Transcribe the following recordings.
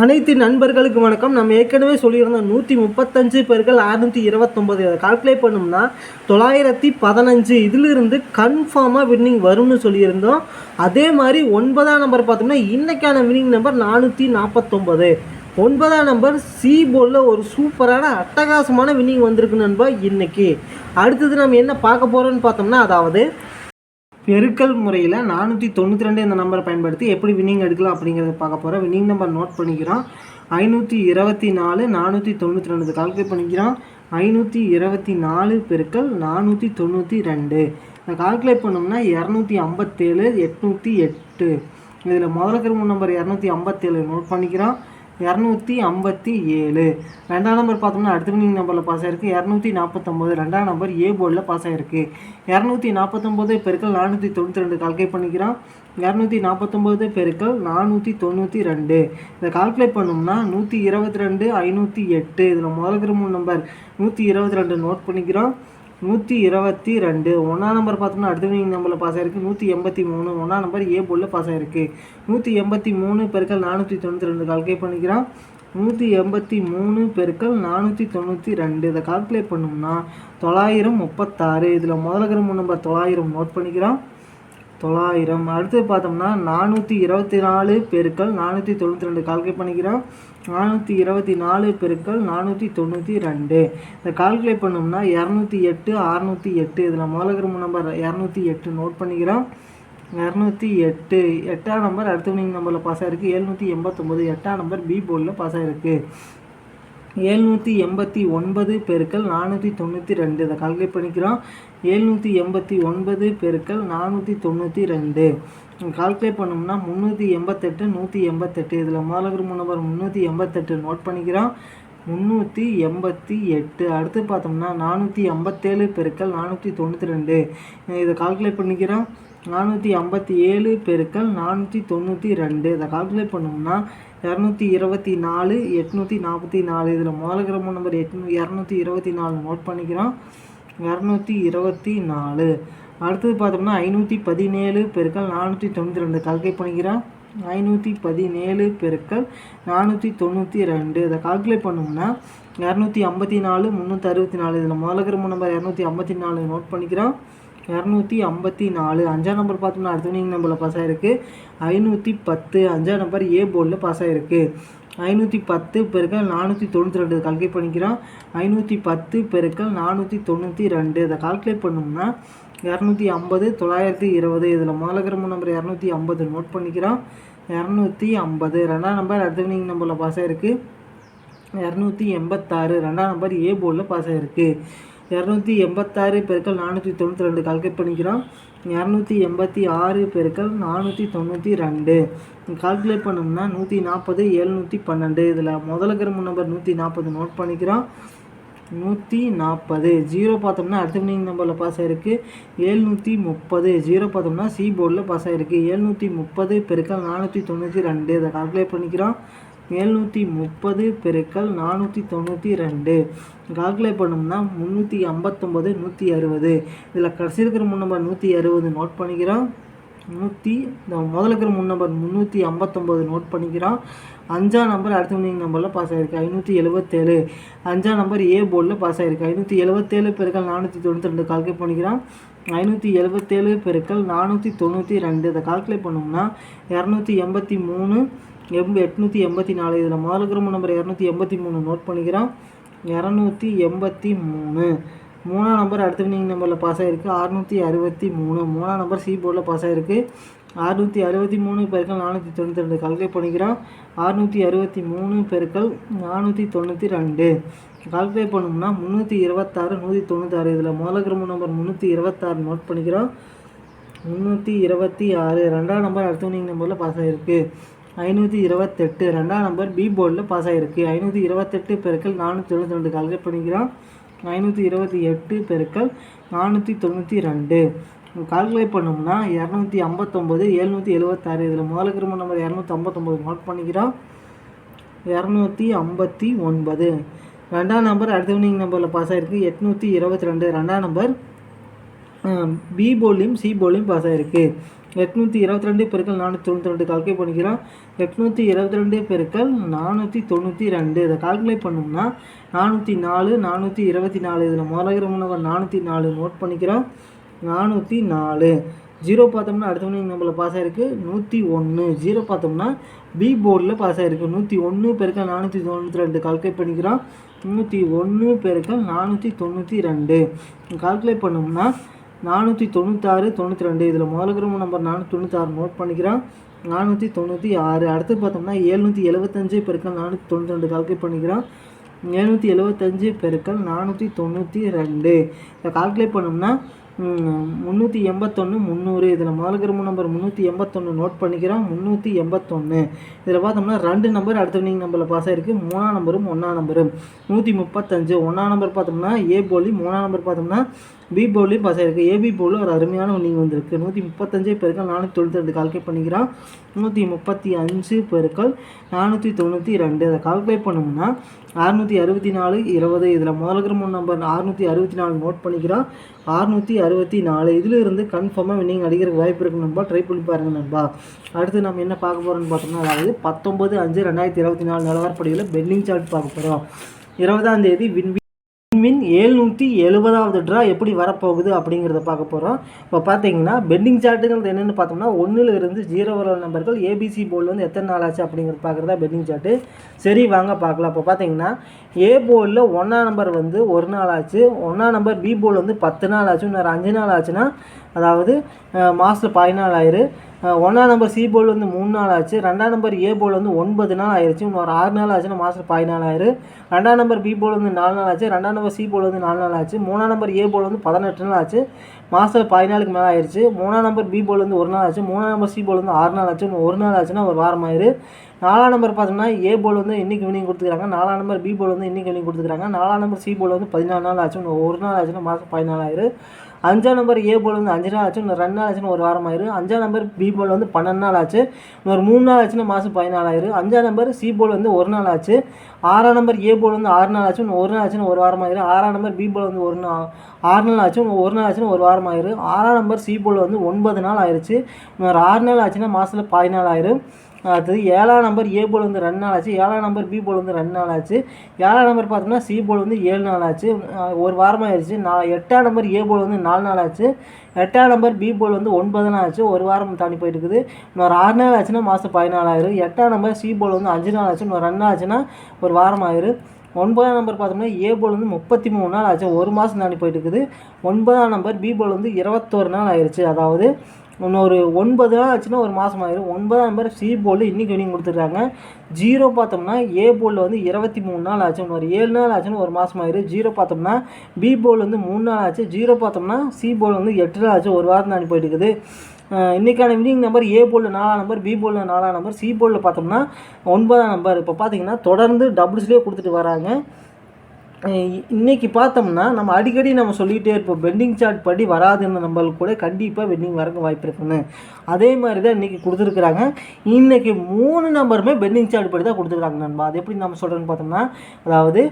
அனைத்து நண்பர்களுக்கு வணக்கம். நம்ம ஏற்கனவே சொல்லியிருந்தோம் நூற்றி முப்பத்தஞ்சு பேர்கள் அறுநூற்றி இருபத்தொம்பது அதை கால்குலேட் பண்ணோம்னா தொள்ளாயிரத்தி பதினஞ்சு. இதிலிருந்து கன்ஃபார்மாக வின்னிங் வரும்னு சொல்லியிருந்தோம். அதே மாதிரி ஒன்பதாம் நம்பர் பார்த்தோம்னா இன்றைக்கான வின்னிங் நம்பர் நானூற்றி நாற்பத்தொம்பது ஒன்பதாம் நம்பர் சி போலில் ஒரு சூப்பரான அட்டகாசமான வின்னிங் வந்திருக்கு நண்பா இன்றைக்கி அடுத்தது நம்ம என்ன பார்க்க போகிறோன்னு பார்த்தோம்னா அதாவது பெருக்கல் முறையில் நானூற்றி தொண்ணூற்றி ரெண்டு இந்த நம்பரை பயன்படுத்தி எப்படி வின்னிங் எடுக்கலாம் அப்படிங்கிறத பார்க்க போகிறோம் வின்னிங் நம்பர் நோட் பண்ணிக்கிறோம். ஐநூற்றி இருபத்தி நாலு நானூற்றி தொண்ணூற்றி ரெண்டு கால்குலேட் பண்ணிக்கிறோம். ஐநூற்றி இருபத்தி நாலு பெருக்கல் நானூற்றி தொண்ணூற்றி ரெண்டு. இதை கால்குலேட் பண்ணோம்னா இரநூத்தி ஐம்பத்தேழு எட்நூற்றி எட்டு. இதில் முதல்ல கிரும நம்பர் இரநூத்தி ஐம்பத்தேழு நோட் பண்ணிக்கிறோம். இரநூத்தி ஐம்பத்தி ஏழு. ரெண்டாம் நம்பர் பார்த்தோம்னா அடுத்த வினிங் நம்பரில் பாஸ் ஆயிருக்கு. இரநூத்தி நாற்பத்தொம்போது ரெண்டாம் நம்பர் ஏ போர்டில் பாஸ் ஆயிருக்கு. இரநூத்தி நாற்பத்தொம்போது பெருக்கள் நானூற்றி தொண்ணூற்றி ரெண்டு கால்குலேட் பண்ணிக்கிறோம். இரநூத்தி நாற்பத்தொம்போது பெருக்கள் நானூற்றி தொண்ணூற்றி ரெண்டு. இதை கால்குலேட் பண்ணோம்னா நூற்றி இருபத்தி ரெண்டு ஐநூற்றி எட்டு. இதில் முதல் மூணு நம்பர் நூற்றி இருபத்தி ரெண்டு நோட் பண்ணிக்கிறோம். நூற்றி இருபத்தி ரெண்டு. ஒன்றாம் நம்பர் பார்த்தோம்னா அடுத்த நம்பரில் பாஸ் ஆயிருக்கு. நூற்றி எண்பத்தி மூணு. ஒன்றாம் நம்பர் ஏ போர்டில் பாஸ் ஆயிருக்கு. நூற்றி எண்பத்தி மூணு பெருக்கள் நானூற்றி தொண்ணூற்றி ரெண்டு. கால்குலேட் பண்ணிக்கிறான். நூற்றி எண்பத்தி மூணு பெருக்கள் நானூற்றி தொண்ணூற்றி ரெண்டு. இதை கால்குலேட் பண்ணோம்னா தொள்ளாயிரம் முப்பத்தாறு. இதில் முதல்ல மூணு நம்பர் தொள்ளாயிரம் நோட் பண்ணிக்கிறோம் தொள்ளாயிரம். அடுத்து பார்த்தோம்னா நானூற்றி இருபத்தி நாலு பெருக்கள் நானூற்றி தொண்ணூற்றி ரெண்டு. கால்குலேட் பண்ணிக்கிறோம். நானூற்றி இருபத்தி நாலு பெருக்கள் நானூற்றி தொண்ணூற்றி ரெண்டு. இதை கால்குலேட் பண்ணோம்னா இரநூத்தி எட்டு அறநூற்றி எட்டு. இதில் முதல்ல நம்பர் இரநூத்தி எட்டு நோட் பண்ணிக்கிறோம். இரநூத்தி எட்டு. எட்டாம் நம்பர் அடுத்த வினிங் நம்பரில் பாஸ் ஆகிருக்கு எழுநூற்றி எண்பத்தொம்போது. எட்டாம் நம்பர் பி போர்டில் பாஸ் ஆகிருக்கு எழுநூற்றி எண்பத்தி ஒன்பது பெருக்கள் நானூற்றி தொண்ணூற்றி ரெண்டு. இதை கால்குலேட் பண்ணிக்கிறோம். எழுநூற்றி எண்பத்தி ஒன்பது பெருக்கள் நானூற்றி தொண்ணூற்றி ரெண்டு. கால்குலேட் பண்ணோம்னா முந்நூற்றி எண்பத்தெட்டு நூற்றி எண்பத்தெட்டு. இதில் முதல்ல நம்பர் முந்நூற்றி எண்பத்தெட்டு நோட் பண்ணிக்கிறோம். முந்நூற்றி எண்பத்தி எட்டு. அடுத்து பார்த்தோம்னா நானூற்றி ஐம்பத்தேழு பெருக்கள் நானூற்றி தொண்ணூற்றி ரெண்டு. இதை கால்குலேட் பண்ணிக்கிறோம். நானூற்றி ஐம்பத்தி ஏழு பெருக்கள் நானூற்றி தொண்ணூற்றி ரெண்டு. இதை கால்குலேட் பண்ணோம்னா இரநூத்தி இருபத்தி நாலு எட்நூற்றி நாற்பத்தி நாலு. இதில் முதல்ல நம்பர் எட்நூ இரநூத்தி இருபத்தி நாலு நோட் பண்ணிக்கிறோம். இரநூத்தி இருபத்தி நாலு. அடுத்தது பார்த்தோம்னா ஐநூற்றி பதினேழு பெருக்கள் நானூற்றி தொண்ணூற்றி ரெண்டு. கால்குலேட் பண்ணிக்கிறோம். ஐநூற்றி பதினேழு பெருக்கள் நானூற்றி தொண்ணூற்றி ரெண்டு. இதை கால்குலேட் பண்ணோம்னா இரநூத்தி ஐம்பத்தி நாலு முந்நூற்றி அறுபத்தி நாலு. இதில் முதல்ல நம்பர் இரநூத்தி ஐம்பத்தி நாலு நோட் பண்ணிக்கிறோம். இரநூத்தி ஐம்பத்தி நாலு. அஞ்சாம் நம்பர் பார்த்தோம்னா அடுத்த வினிங் நம்பரில் பாஸ் ஆகிருக்கு ஐநூற்றி பத்து அஞ்சாம் நம்பர் ஏ போர்டில் பாஸ் ஆகிருக்கு ஐநூற்றி பத்து பெருக்கள் நானூற்றி தொண்ணூற்றி ரெண்டு. கால்குலேட் பண்ணிக்கிறோம். ஐநூற்றி பத்து பெருக்கள் நானூற்றி தொண்ணூற்றி ரெண்டு. இதை கால்குலேட் பண்ணோம்னா இரநூத்தி ஐம்பது தொள்ளாயிரத்தி இருபது. இதில் முதலகிரம நம்பர் இரநூத்தி ஐம்பது நோட் பண்ணிக்கிறோம். இரநூத்தி ஐம்பது. ரெண்டாம் நம்பர் அடுத்த வினிங் நம்பரில் பாஸ் ஆகிருக்கு இரநூத்தி எண்பத்தாறு. ரெண்டாம் நம்பர் ஏ போர்டில் பாஸ் ஆகிருக்கு இரநூத்தி எண்பத்தாறு பெருக்கள் நானூற்றி தொண்ணூற்றி ரெண்டு கால்குலேட் பண்ணிக்கிறோம். இரநூத்தி எண்பத்தி ஆறு பெருக்கள் நானூற்றி தொண்ணூற்றி ரெண்டு. கால்குலேட் பண்ணோம்னா நூற்றி நாற்பது எழுநூற்றி பன்னெண்டு. இதில் முதல்ல கிரம நம்பர் நூற்றி நாற்பது நோட் பண்ணிக்கிறோம். நூற்றி நாற்பது. ஜீரோ பார்த்தோம்னா அடுத்த வினிங் நம்பரில் பாஸ் ஆகிருக்கு ஏழ்நூற்றி முப்பது. ஜீரோ பார்த்தோம்னா சி போர்டில் பாஸ் ஆகிருக்கு ஏழ்நூற்றி முப்பது பெருக்கள் நானூற்றி தொண்ணூற்றி ரெண்டு. இதை கால்குலேட் பண்ணிக்கிறோம். எழுநூற்றி முப்பது பெருக்கள் நானூற்றி தொண்ணூற்றி ரெண்டு. கால்குலேட் பண்ணோம்னா முந்நூற்றி ஐம்பத்தொம்பது நூற்றி அறுபது. இதில் கடைசி இருக்கிற முன் நம்பர் நூற்றி அறுபது நோட் பண்ணிக்கிறோம். நூற்றி இந்த முதல்ல இருக்கிற முன் நம்பர் முந்நூற்றி ஐம்பத்தொம்பது நோட் பண்ணிக்கிறோம். அஞ்சாம் நம்பர் அடுத்த வினிங் நம்பரில் பாஸ் ஆகிருக்கு ஐநூற்றி எழுபத்தேழு அஞ்சாம் நம்பர் ஏ போர்டில் பாஸ் ஆகிருக்கு ஐநூற்றி எழுபத்தேழு பெருக்கள் நானூற்றி தொண்ணூற்றி ரெண்டு கால்குலேட் பண்ணிக்கிறோம். ஐநூற்றி எழுபத்தேழு பெருக்கள் நானூற்றி தொண்ணூற்றி ரெண்டு. இதை கால்குலேட் பண்ணோம்னா இரநூத்தி எண்பத்தி மூணு எம் எட்நூற்றி எண்பத்தி நாலு. இதில் முதல் கிரம நம்பர் இரநூத்தி எண்பத்தி மூணு நோட் பண்ணிக்கிறோம். இரநூத்தி எண்பத்தி மூணு. மூணாம் நம்பர் அடுத்த வினிங் நம்பரில் பாஸ் ஆகிருக்கு அறுநூற்றி அறுபத்தி மூணு. மூணாம் நம்பர் சி போர்டில் பாஸ் ஆகிருக்கு அறுநூற்றி அறுபத்தி மூணு பெருக்கள் நானூற்றி தொண்ணூற்றி ரெண்டு. கால்குலேட் பண்ணிக்கிறோம். அறுநூற்றி அறுபத்தி மூணு பெருக்கள் நானூற்றி தொண்ணூற்றி ரெண்டு. கால்குலேட் பண்ணோம்னா முந்நூற்றி இருபத்தாறு நூற்றி தொண்ணூத்தாறு. இதில் முதல் கிரம நம்பர் முந்நூற்றி இருபத்தாறு நோட் பண்ணிக்கிறோம். முந்நூற்றி இருபத்தி ஆறு. ரெண்டாம் நம்பர் அடுத்த வினிங் நம்பரில் பாஸ் ஆகிருக்கு ஐநூற்றி இருபத்தெட்டு. ரெண்டாம் நம்பர் பி போர்டில் பாஸ் ஆகிருக்கு ஐநூற்றி இருபத்தெட்டு பெருக்கள் நானூற்றி தொண்ணூற்றி ரெண்டு கால்குலேட் பண்ணிக்கிறோம். ஐநூற்றி இருபத்தி எட்டு பெருக்கள் நானூற்றி தொண்ணூற்றி ரெண்டு. கால்குலேட் பண்ணோம்னா இரநூத்தி ஐம்பத்தொம்போது எழுநூற்றி எழுபத்தாறு இதில் முதல் கிரம நம்பர் இரநூத்தி ஐம்பத்தொம்போது நோட் பண்ணிக்கிறோம். இரநூத்தி ஐம்பத்தி ஒன்பது. ரெண்டாம் நம்பர் அடுத்த வினிங் நம்பரில் பாஸ் ஆகிருக்கு எட்நூற்றி இருபத்தி ரெண்டு. ரெண்டாம் நம்பர் பி போலியும் சி போலியும் பாஸ் ஆகிருக்கு எட்நூற்றி இருபத்தி ரெண்டு பெருக்கள் நானூற்றி தொண்ணூற்றி ரெண்டு கால்குலேட் பண்ணிக்கிறோம். எட்நூற்றி இருபத்தி ரெண்டு பெருக்கள் நானூற்றி தொண்ணூற்றி ரெண்டு. இதை கால்குலேட் பண்ணோம்னா நானூற்றி நாலு நானூற்றி இருபத்தி நாலு. இதில் முதலாகிற முன்னவர் நானூற்றி நாலு நோட் பண்ணிக்கிறோம். நானூற்றி நாலு. ஜீரோ பார்த்தோம்னா அடுத்த மணி பாஸ் ஆகிருக்கு நூற்றி ஒன்று. ஜீரோ பார்த்தோம்னா பி போர்டில் பாஸ் ஆகிருக்கு நூற்றி ஒன்று பெருக்கள் நானூற்றி தொண்ணூற்றி ரெண்டு. கால்குலேட் பண்ணிக்கிறோம். நூற்றி ஒன்று பெருக்கள் நானூற்றி தொண்ணூற்றி ரெண்டு. கால்குலேட் பண்ணோம்னா நானூற்றி தொண்ணூத்தாறு தொண்ணூற்றி ரெண்டு. இதில் முதல்ல நம்பர் நானூற்றி தொண்ணூத்தாறு நோட் பண்ணிக்கிறான். நானூற்றி தொண்ணூற்றி ஆறு. அடுத்து பார்த்தோம்னா எழுநூற்றி எழுபத்தஞ்சு பெருக்கள் நானூற்றி தொண்ணூற்றி ரெண்டு கால்குலேட் பண்ணிக்கிறோம் எழுநூற்றி எழுபத்தஞ்சு பெருக்கள் நானூற்றி தொண்ணூற்றி ரெண்டு. இதை கால்குலேட் பண்ணோம்னா முந்நூற்றி எண்பத்தொன்று முந்நூறு. இதில் முதல்கிரம நம்பர் முந்நூற்றி எண்பத்தொன்று நோட் பண்ணிக்கிறோம் முந்நூற்றி எண்பத்தொன்று இதில் பார்த்தோம்னா ரெண்டு நம்பர் அடுத்த வினிங் நம்பரில் பாஸ் ஆகிருக்கு மூணாம் நம்பரும் ஒன்றாம் நம்பரும் நூற்றி முப்பத்தஞ்சு. ஒன்றாம் நம்பர் பார்த்தோம்னா ஏ போலி. மூணாம் நம்பர் பார்த்தோம்னா பி பவுலையும் பாஸ் ஆகிருக்கு ஏபி பவுலில் ஒரு அருமையான இன்னிங் வந்திருக்கு. நூற்றி முப்பத்தஞ்சு பெருக்கள் நானூற்றி தொண்ணூற்றி ரெண்டு கால்குலேட் பண்ணிக்கிறான் நூற்றி முப்பத்தி அஞ்சு பெருக்கள் நானூற்றி தொண்ணூற்றி ரெண்டு. அதை கால்குலேட் பண்ணோம்னா அறுநூற்றி அறுபத்தி நாலு இருபது. இதில் முதல்கிற மூணு நம்பர் அறுநூற்றி அறுபத்தி நாலு நோட் பண்ணிக்கிறோம். அறுநூற்றி அறுபத்தி நாலு. இதிலிருந்து கன்ஃபார்மாக வின்னிங் அடிக்கிறதுக்கு வாய்ப்பு இருக்கு நண்பா. ட்ரை பண்ணி பாருங்கள் நண்பா. அடுத்து நம்ம என்ன பார்க்க போகிறோம்னு பார்த்தோம்னா அதாவது பத்தொம்பது அஞ்சு ரெண்டாயிரத்தி இருபத்தி நாலு நிலவரப்படியில் பெண்டிங் சார்ட் பார்க்க போகிறோம் இருபதாம் தேதி வின் வின் ஏழ்நூற்றி எழுபதாவது ட்ரா எப்படி வரப்போகுது அப்படிங்கிறத பார்க்க போகிறோம் இப்போ பார்த்தீங்கன்னா பெண்டிங் சார்ட்டுங்கிறது என்னென்னு பார்த்தோம்னா ஒன்றில் இருந்து ஜீரோ வர நம்பர்கள் ஏபிசி போர்டில் வந்து எத்தனை நாள் ஆச்சு அப்படிங்கிறது பார்க்குறதா பெண்டிங் சார்ட்டு சரி வாங்க பார்க்கலாம். இப்போ பார்த்தீங்கன்னா ஏ போர்டில் ஒன்றாம் நம்பர் வந்து ஒரு நாள் ஆச்சு. ஒன்றாம் நம்பர் பி போர்டில் வந்து பத்து நாள் ஆச்சு. இன்னொரு அஞ்சு நாள் ஆச்சுன்னா அதாவது மாதத்தில் பதினாலாயிரம். ஒன்றாம் நம்பர் சி போல் வந்து மூணு நாள் ஆச்சு ரெண்டாம் நம்பர் ஏ போல் வந்து ஒன்பது நாள் ஆயிடுச்சு இன்னொரு ஆறு நாள் ஆச்சுன்னா மாதம் பதினாலு ஆயிரு ரெண்டாம் நம்பர் பி போல் வந்து நாலு நாள் ஆச்சு ரெண்டாம் நம்பர் சி போல் வந்து நாலு நாள் ஆச்சு மூணாம் நம்பர் ஏ போல் வந்து பதினெட்டு நாள் ஆச்சு மாதம் பதினாலுக்கு மேலே ஆயிடுச்சு மூணாம் நம்பர் பி போல் வந்து ஒரு நாள் ஆச்சு மூணாம் நம்பர் சி போல் வந்து ஆறு நாள் ஆச்சு ஒரு நாள் ஆச்சுன்னா ஒரு வாரம் ஆயிரு நாலாம் நம்பர் பார்த்தோம்னா ஏ போல் வந்து இன்றைக்கி வினிங் கொடுத்துக்கிறாங்க நாலாம் நம்பர் பி போல் வந்து இன்றைக்கி வினிங் கொடுத்துக்கிறாங்க நாலாம் நம்பர் சி போல் வந்து பதினாலு நாள் ஆச்சு ஒரு நாள் ஆச்சுன்னா மாதம் பதினாலாயிரம் அஞ்சாம் நம்பர் ஏ போல் வந்து அஞ்சு நாள் ஆச்சு இன்னும் ரெண்டு நாள் ஆச்சுன்னு ஒரு வாரம் ஆயிரும் அஞ்சாம் நம்பர் பி போல் வந்து பன்னெண்டு நாள் ஆச்சு. இன்னொரு மூணு நாள் ஆச்சுன்னா மாதம் பதினாலாயிரம் அஞ்சாம் நம்பர் சி போல் வந்து ஒரு நாள் ஆச்சு. ஆறாம் நம்பர் ஏ போல் வந்து ஆறு நாள் ஆச்சு இன்னும் ஒரு நாள் ஆச்சுன்னு ஒரு வாரம் ஆயிரும் ஆறாம் நம்பர் பி போல் வந்து ஒரு நாள் ஆறு நாள் ஆச்சு ஒரு நாள் ஆச்சுன்னு ஒரு வாரம் ஆயிரும் ஆறாம் நம்பர் சி போல் வந்து ஒன்பது நாள் ஆயிடுச்சு இன்னொரு ஆறு நாள் ஆச்சுன்னா மாதத்தில் பதினாலு ஆயிரும் அடுத்தது ஏழாம் நம்பர் ஏ போல் வந்து ரெண்டு நாள் ஆச்சு ஏழாம் நம்பர் பி போல் வந்து ரெண்டு நாள் ஆச்சு ஏழாம் நம்பர் பார்த்தோம்னா சி போல் வந்து ஏழு நாள் ஆச்சு. ஒரு வாரமாக ஆயிடுச்சு. நான் எட்டாம் நம்பர் ஏ போல் வந்து நாலு நாள் ஆச்சு. எட்டாம் நம்பர் பி போல் வந்து ஒன்பது நாள் ஆச்சு. ஒரு வாரம் தாண்டி போயிட்டு இருக்குது இன்னொரு ஆறு நாள் ஆச்சுன்னா மாதம் பதினாலாயிரம் எட்டாம் நம்பர் சி போல் வந்து அஞ்சு நாள் ஆச்சு. இன்னொரு ரெண்டு நாள் ஆச்சுன்னா ஒரு வாரம் ஆயிரும். ஒன்பதாம் நம்பர் பார்த்தோம்னா ஏ போல் வந்து முப்பத்தி மூணு நாள் ஆச்சு. ஒரு மாதம் தாண்டி போயிட்டு இருக்குது ஒன்பதாம் நம்பர் பி போல் வந்து இருபத்தோரு நாள் ஆயிடுச்சு அதாவது இன்னொரு ஒன்பது நாள் ஆச்சுன்னா ஒரு மாதம் ஆயிரும். ஒன்பதாம் நம்பர் சி போர்டில் இன்றைக்கி வினிங் கொடுத்துருக்காங்க ஜீரோ பார்த்தோம்னா ஏ போர்டில் வந்து இருபத்தி மூணு நாள் ஆச்சு. ஒரு ஏழு நாள் ஆச்சுன்னு ஒரு மாதம் ஆயிரும். ஜீரோ பார்த்தோம்னா பி போர்டில் வந்து மூணு நாள் ஆச்சு. ஜீரோ பார்த்தோம்னா சி போர்டில் வந்து எட்டு நாள் ஆச்சு. ஒரு வாரம் தான் போயிட்டு இருக்குது இன்றைக்கான வினிங் நம்பர் ஏ போலில் நாலாம் நம்பர் பி போலில் நாலாம் நம்பர் சி போலில் பார்த்தோம்னா ஒன்பதாம் நம்பர் இப்போ பார்த்தீங்கன்னா தொடர்ந்து டபுள்ஸ்லேயே கொடுத்துட்டு வராங்க. இன்றைக்கி பார்த்தோம்னா நம்ம அடிக்கடி நம்ம சொல்லிகிட்டே இருப்போம் பெண்டிங் சார்ட் படி வராதுன்னு நம்மளுக்கு கூட கண்டிப்பாக பெண்டிங் வரக்கு வாய்ப்பு இருக்குன்னு. அதே மாதிரி தான் இன்றைக்கி கொடுத்துருக்குறாங்க. இன்றைக்கி மூணு நம்பருமே பெண்டிங் சார்ட் படி தான் கொடுத்துருக்காங்க நண்பா. அது எப்படி நம்ம சொல்கிறேன்னு பார்த்தோம்னா அதாவது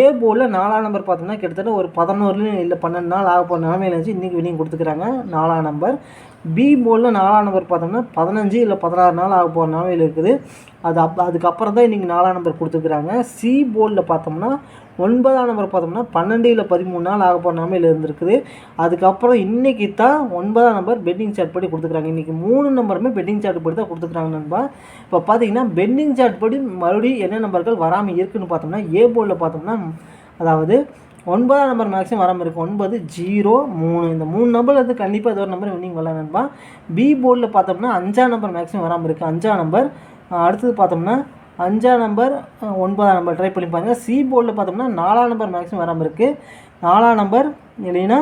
ஏ போர்டில் நாலாம் நம்பர் பார்த்தோம்னா கிட்டத்தட்ட ஒரு பதினோருலேயும் இல்லை பன்னெண்டு நாள் ஆக போகிற நிலமையில இருந்துச்சு. இன்றைக்கி வினிங் கொடுத்துருக்குறாங்க நாலாம் நம்பர் பி போர்டில் நாலாம் நம்பர் பார்த்தோம்னா பதினஞ்சு இல்லை பதினாறு நாள் ஆக போகிற நிலமையில் இருக்குது. அது அப் அதுக்கப்புறம் தான் இன்றைக்கி நாலாம் நம்பர் கொடுத்துருக்குறாங்க. சி போலில் பார்த்தோம்னா ஒன்பதாம் நம்பர் பார்த்தோம்னா பன்னெண்டு இல்லை பதிமூணு நாள் ஆக போகிற நிலமையில் இருந்திருக்குது. அதுக்கப்புறம் இன்றைக்கி தான் ஒன்பதாம் நம்பர் பெட்டிங் சார்ட் படி கொடுத்துருக்காங்க. இன்றைக்கி மூணு நம்பருமே பெட்டிங் சார்ட் படி தான் கொடுத்துருக்காங்க நண்பா. இப்போ பார்த்தீங்கன்னா பெண்டிங் சார்ட் படி மறுபடியும் என்ன நம்பர்கள் வராமல் இருக்குதுன்னு பார்த்தோம்னா ஏ போர்டில் பார்த்தோம்னா அதாவது ஒன்பதாம் நம்பர் மேக்ஸிமம் வராமல் இருக்கும் ஒன்பது ஜீரோ மூணு. இந்த மூணு நம்பர் வந்து கண்டிப்பாக ஏதோ ஒரு நம்பர் வின்னிங் வரலாம் நண்பா. பி போர்டில் பார்த்தோம்னா அஞ்சாம் நம்பர் மேக்ஸிமம் வராமல் இருக்குது அஞ்சாம் நம்பர் அடுத்தது பார்த்தோம்னா அஞ்சாம் நம்பர் ஒன்பதாம் நம்பர். ட்ரை பண்ணி பாருங்கள் சி போர்டில் பார்த்தோம்னா நாலாம் நம்பர் மேக்ஸிமம் வராமல் இருக்குது நாலாம் நம்பர் இல்லைன்னா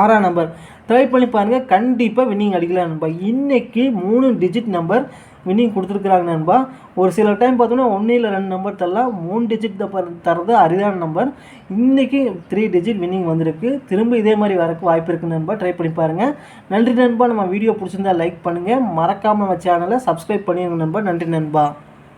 ஆறாம் நம்பர். ட்ரை பண்ணி பாருங்கள் கண்டிப்பாக வின்னிங் அடிக்கலாம் நண்பா. இன்றைக்கி மூணு டிஜிட் நம்பர் வின்னிங் கொடுத்துருக்குறாங்க நண்பா. ஒரு சில டைம் பார்த்தோம்னா ஒன்று இல்லை ரெண்டு நம்பர் தரலாம். மூணு டிஜிட் தரது அரிதான நம்பர் இன்றைக்கி த்ரீ டிஜிட் வின்னிங் வந்திருக்கு. திரும்ப இதே மாதிரி வரக்கு வாய்ப்பு இருக்குது நண்பா. ட்ரை பண்ணி பாருங்கள் நன்றி நண்பா. நம்ம வீடியோ பிடிச்சிருந்தா லைக் பண்ணுங்கள் மறக்காமல் நம்ம சேனலை சப்ஸ்கிரைப் பண்ணிடுங்க நண்பா. நன்றி நண்பா.